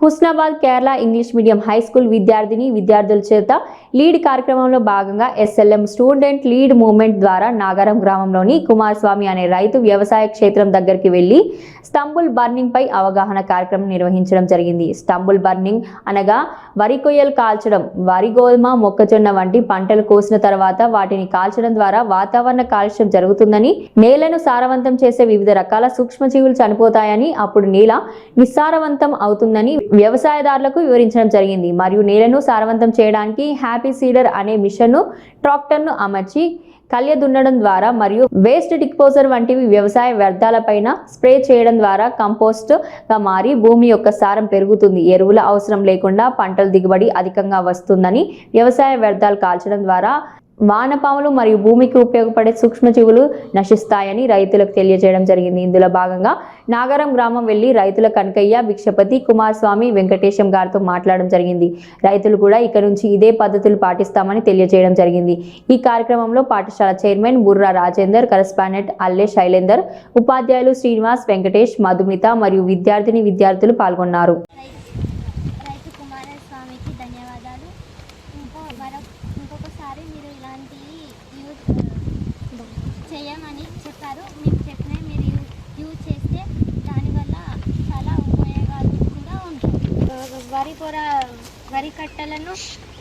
Husnabad Kerala English medium high school విద్యార్థిని విద్యార్థుల చేత లీడ్ కార్యక్రమంలో భాగంగా ఎస్ఎల్ఎం స్టూడెంట్ లీడ్ మూవ్మెంట్ ద్వారా నాగారం గ్రామంలోని కుమారస్వామి అనే రైతు వ్యవసాయ క్షేత్రం దగ్గరికి వెళ్ళి స్తంబుల్ బర్నింగ్ పై అవగాహన కార్యక్రమం నిర్వహించడం జరిగింది. స్తంబుల్ బర్నింగ్ అనగా వరి కొయ్యలు కాల్చడం వరి గోధుమ మొక్కజొన్న వంటి పంటలు కోసిన తర్వాత వాటిని కాల్చడం ద్వారా వాతావరణ కాలుష్యం జరుగుతుందని నేలను సారవంతం చేసే వివిధ రకాల సూక్ష్మజీవులు చనిపోతాయని అప్పుడు నేల నిస్సారవంతం అవుతుందని వ్యవసాయదారులకు వివరించడం జరిగింది. మరియు నేలను సారవంతం చేయడానికి హ్యాపీ సీడర్ అనే మిషన్ను ట్రాక్టర్ను అమర్చి కళ్య దున్నడం ద్వారా మరియు వేస్ట్ డిక్పోజర్ వంటివి వ్యవసాయ వ్యర్థాలపైన స్ప్రే చేయడం ద్వారా కంపోస్ట్గా మారి భూమి యొక్క సారం పెరుగుతుంది. ఎరువుల అవసరం లేకుండా పంటల దిగుబడి అధికంగా వస్తుందని వ్యవసాయ వ్యర్థాలు కాల్చడం ద్వారా వానపాములు మరియు భూమికి ఉపయోగపడే సూక్ష్మజీవులు నశిస్తాయని రైతులకు తెలియజేయడం జరిగింది. ఇందులో భాగంగా నాగరం గ్రామం వెళ్ళి రైతుల కనకయ్య భిక్షపతి కుమారస్వామి వెంకటేశం గారితో మాట్లాడడం జరిగింది. రైతులు కూడా ఇక నుంచి ఇదే పద్ధతులు పాటిస్తామని తెలియజేయడం జరిగింది. ఈ కార్యక్రమంలో పాఠశాల చైర్మన్ బుర్రా రాజేందర్ కరస్పాండెంట్ అల్లె శైలేందర్ ఉపాధ్యాయులు శ్రీనివాస్ వెంకటేష్ మధుమిత మరియు విద్యార్థిని విద్యార్థులు పాల్గొన్నారు. ధన్యవాదాలు. ఇంకో మరొక ఇంకొకసారి మీరు ఇలాంటివి యూజ్ చేయమని చెప్పారు. మీకు చెప్పిన మీరు యూజ్ చేస్తే దానివల్ల చాలా ఉపయోగాలు కూడా ఉంటాయి. వరి పొర వరి కట్టలను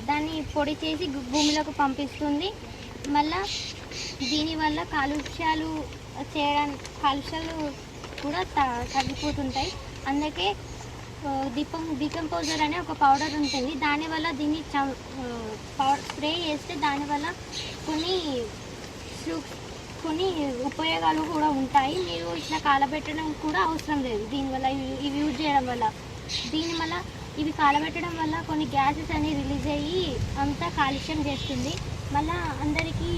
దాన్ని పొడి చేసి భూమిలోకి పంపిస్తుంది. మళ్ళా దీనివల్ల కాలుష్యాలు చేయడానికి కాలుష్యాలు కూడా త- తగ్గిపోతుంటాయి. అందుకే దీపం డికంపోజర్ అనే ఒక పౌడర్ ఉంటుంది. దానివల్ల దీన్ని చ- పౌ- స్ప్రే చేస్తే దానివల్ల కొన్ని కొన్ని ఉపయోగాలు కూడా ఉంటాయి. మీరు ఇట్లా కాలబెట్టడం కూడా అవసరం లేదు. దీనివల్ల ఇవి ఇవి యూజ్ చేయడం వల్ల. దీని వల్ల ఇవి కాలబెట్టడం వల్ల కొన్ని గ్యాసెస్ అనేవి రిలీజ్ అయ్యి అంతా కాలుష్యం చేస్తుంది. మళ్ళీ అందరికీ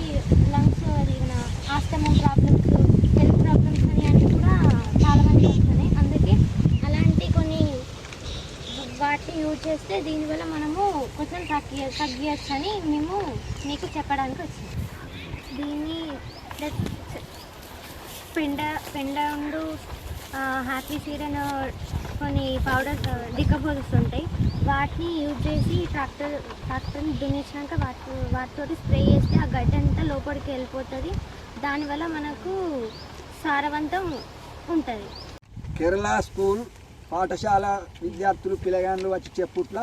లంగ్స్ అది మన ఆస్తమం ప్రాబ్లమ్స్ హెల్త్ ప్రాబ్లమ్స్ అని అన్నీ కూడా చాలా మంది వస్తున్నాయి అందుకే అలాంటి కొన్ని వాటిని యూజ్ చేస్తే దీనివల్ల మనము కొంచెం తగ్గి తగ్గియచ్చు అని మేము మీకు చెప్పడానికి వచ్చింది దీన్ని పెండ పెండ ఉండు హ్యాపీ సీరన్ కొన్ని పౌడర్ డికంపోజర్స్ ఉంటాయి. వాటిని యూజ్ చేసి ట్రాక్టర్ ట్రాక్టర్ని దున్నించినాక వాటి వాటితో స్ప్రే చేస్తే ఆ గడ్డి అంతా లోపలికి వెళ్ళిపోతుంది. దానివల్ల మనకు సారవంతం ఉంటుంది. కేరళ స్కూల్ పాఠశాల విద్యార్థులు పిల్లగాండ్లు వచ్చి చెప్పుట్ల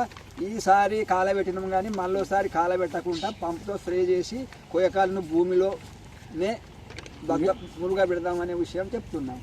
ఈసారి కాలబెట్టినాం కానీ మళ్ళోసారి కాలబెట్టకుండా పంపుతో స్ప్రే చేసి కొయ్యకాలను భూమిలోనే దగ్గ మురుగా పెడదామనే విషయం చెప్తున్నాం.